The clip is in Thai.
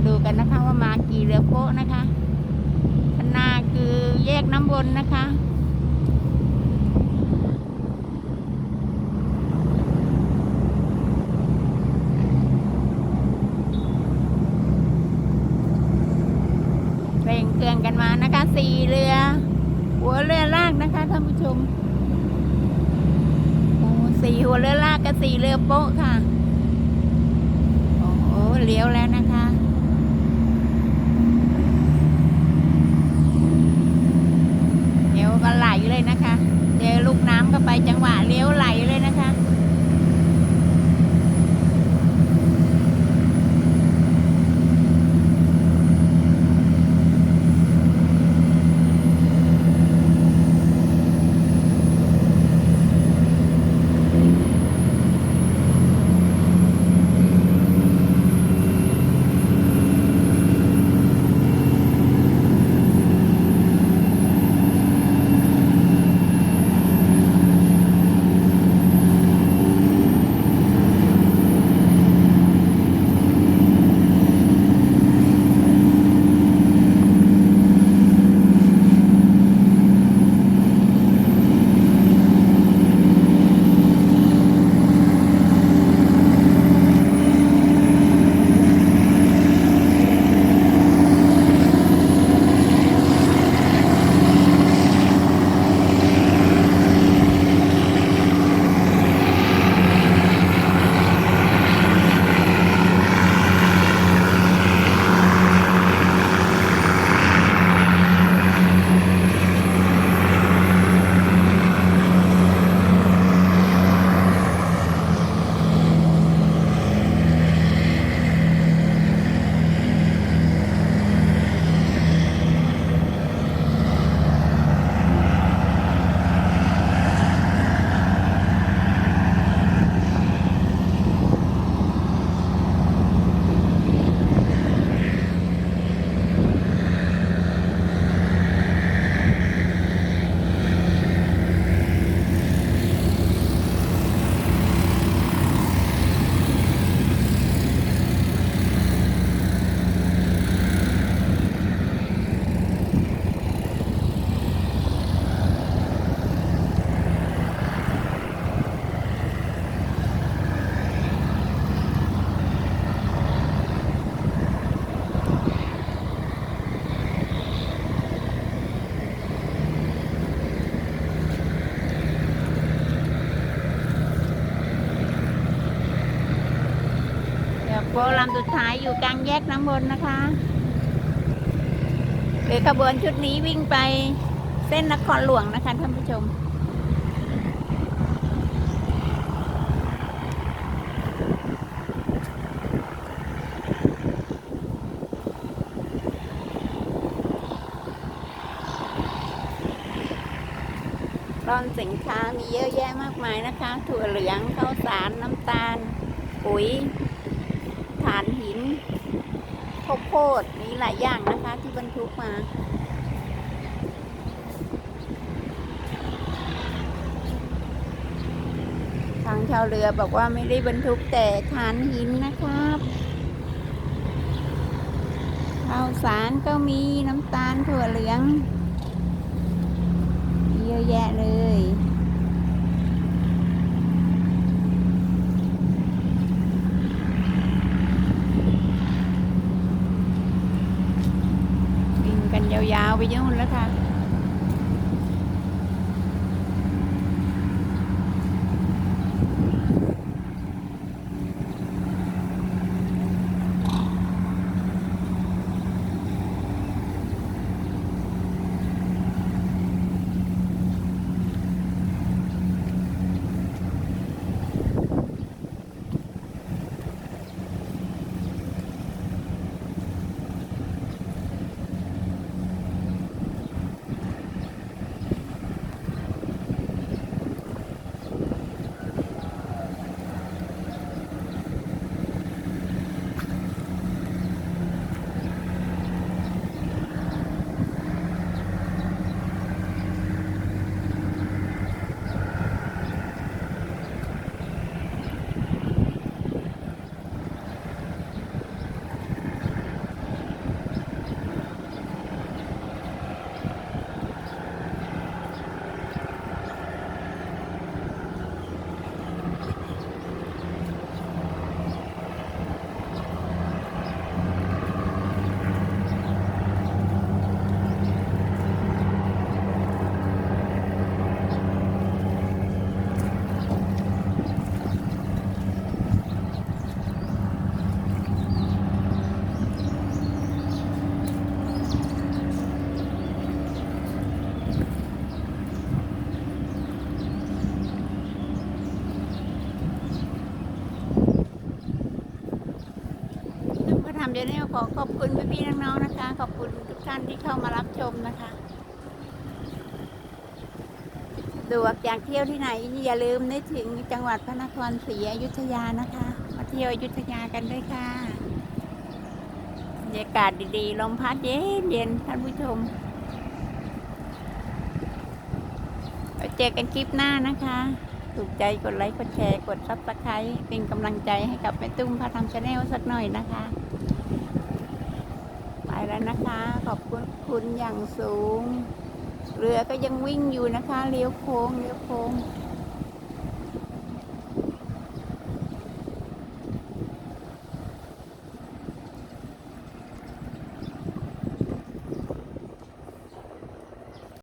มาดูกันนะคะว่ามากี่เรือโป๊ะนะคะข้างหน้าคือแยกน้ำวนนะคะเร่งเครื่องกันมานะคะสี่เรือ หัวเรือลากนะคะท่านผู้ชมโอ้สี่หัวเรือลากกับสี่เรือโป๊ะค่ะ โอ้เลี้ยวแล้วนะคะ เดี๋ยวก็ไหลเลยนะคะ เจอลูกน้ำก็ไปจังหวะเลี้ยวไหล โป๊ะลำสุดท้ายอยู่กลางแยกน้ำวนนะคะเรือขบวนชุดนี้วิ่งไปเส้นนครหลวงนะคะท่านผู้ชมร่อนสินค้ามีเยอะแยะมากมายนะคะ ถั่วเหลืองข้าวสารน้ำตาล ปุ๋ยานหินข้าวโพดมีหลายอย่างนะคะที่บรรทุกมา ทางชาวเรือบอกว่าไม่ได้บรรทุกแต่ถ่านหินนะครับข้าวสารก็มีน้ำตาลถั่วเหลือง เยอะแยะเลย กันยาวๆไปนู่นแล้วค่ะ ชาแนลขอขอบคุณพี่ๆน้องๆนะคะ ขอบคุณทุกท่านที่เข้ามารับชมนะคะดวกอยากเที่ยวที่ไหนอย่าลืมนึกถึงจังหวัดพระนครศรีอยุธยานะคะ มาเที่ยวอยุธยากันด้วยค่ะบรรยากาศดีๆลมพัดเย็นเย็นๆท่านผู้ชมเจอกันคลิปหน้านะคะ ถูกใจกดไลค์กดแชร์กดซับสไครต์เป็นกำลังใจให้กับแม่ตุ้มพาทำชาแนลสักหน่อยนะคะ แล้วนะคะ ขอบคุณคุณอย่างสูง เรือก็ยังวิ่งอยู่นะคะ เลี้ยวโค้งเลี้ยวโค้ง